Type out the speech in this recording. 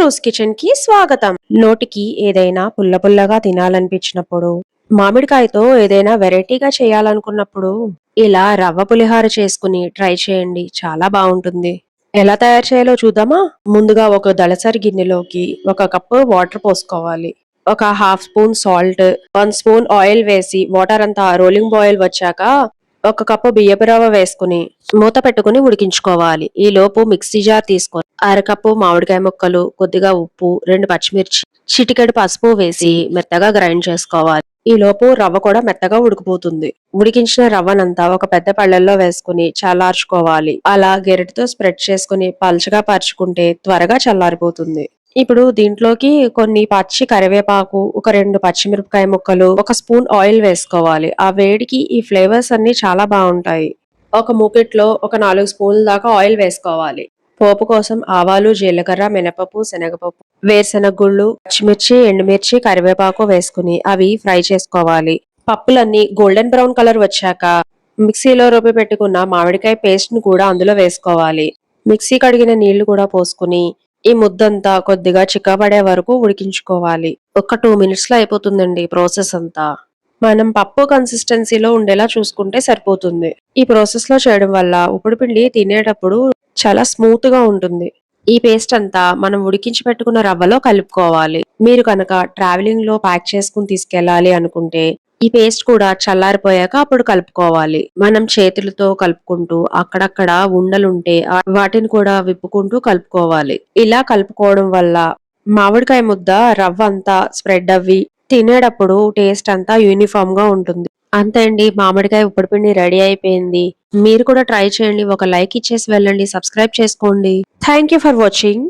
రూస్ కిచెన్కి స్వాగతం. నోటికి ఏదైనా పుల్ల పుల్లగా తినాలనిపించినప్పుడు మామిడికాయతో ఏదైనా వెరైటీగా చేయాలనుకున్నప్పుడు ఇలా రవ్వ పులిహార చేసుకుని ట్రై చేయండి. చాలా బాగుంటుంది. ఎలా తయారు చేయాలో చూద్దామా? ముందుగా ఒక దళసరి గిన్నెలోకి ఒక కప్పు వాటర్ పోసుకోవాలి. ఒక half spoon salt one spoon oil వేసి వాటర్ అంతా రోలింగ్ బాయిల్ వచ్చాక ఒక కప్పు బియ్యపు రవ్వ వేసుకుని మూత పెట్టుకుని ఉడికించుకోవాలి. ఈ లోపు మిక్సీ జార్ తీసుకొని అరకప్పు మామిడికాయ ముక్కలు కొద్దిగా ఉప్పు రెండు పచ్చిమిర్చి చిటికెడు పసుపు వేసి మెత్తగా గ్రైండ్ చేసుకోవాలి. ఈ లోపు రవ్వ కూడా మెత్తగా ఉడికిపోతుంది. ఉడికించిన రవ్వనంతా ఒక పెద్ద పళ్ళల్లో వేసుకుని చల్లార్చుకోవాలి. అలా గెరటితో స్ప్రెడ్ చేసుకుని పల్చగా పరుచుకుంటే త్వరగా చల్లారిపోతుంది. ఇప్పుడు దీంట్లోకి కొన్ని పచ్చి కరివేపాకు ఒక రెండు పచ్చిమిరపకాయ ముక్కలు ఒక స్పూన్ ఆయిల్ వేసుకోవాలి. ఆ వేడికి ఈ ఫ్లేవర్స్ అన్ని చాలా బాగుంటాయి. ఒక మూకిట్లో ఒక నాలుగు స్పూన్ల దాకా ఆయిల్ వేసుకోవాలి. పోపు కోసం ఆవాలు జీలకర్ర మినపప్పు శనగపప్పు వేరుశెనగ గుళ్ళు పచ్చిమిర్చి ఎండుమిర్చి కరివేపాకు వేసుకుని అవి ఫ్రై చేసుకోవాలి. పప్పులన్నీ గోల్డెన్ బ్రౌన్ కలర్ వచ్చాక మిక్సీలో రూపి పెట్టుకున్న మామిడికాయ పేస్ట్ను కూడా అందులో వేసుకోవాలి. మిక్సీ కడిగిన నీళ్ళు కూడా పోసుకుని ఈ ముద్దంతా కొద్దిగా చిక్కబడే వరకు ఉడికించుకోవాలి. ఒక టూ మినిట్స్లో అయిపోతుందండి ప్రాసెస్ అంతా. మనం పప్పు కన్సిస్టెన్సీలో ఉండేలా చూసుకుంటే సరిపోతుంది. ఈ ప్రాసెస్లో చేయడం వల్ల ఉప్పుడు పిండి తినేటప్పుడు చాలా స్మూత్గా ఉంటుంది. ఈ పేస్ట్ అంతా మనం ఉడికించి పెట్టుకున్న రవ్వలో కలుపుకోవాలి. మీరు కనుక ట్రావెలింగ్లో ప్యాక్ చేసుకుని తీసుకెళ్ళాలి అనుకుంటే ఈ పేస్ట్ కూడా చల్లారిపోయాక అప్పుడు కలుపుకోవాలి. మనం చేతులతో కలుపుకుంటూ అక్కడక్కడ ఉండలుంటే వాటిని కూడా విప్పుకుంటూ కలుపుకోవాలి. ఇలా కలుపుకోవడం వల్ల మామిడికాయ ముద్ద రవ్వ అంతా స్ప్రెడ్ అవ్వి తినేటప్పుడు టేస్ట్ అంతా యూనిఫామ్గా ఉంటుంది. అంతే అండి మామిడికాయ ఉప్పుడుపిండి రెడీ అయిపోయింది. మీరు కూడా ట్రై చేయండి ఒక లైక్ ఇచ్చేసి వెళ్ళండి సబ్స్క్రైబ్ చేసుకోండి. Thank you for watching.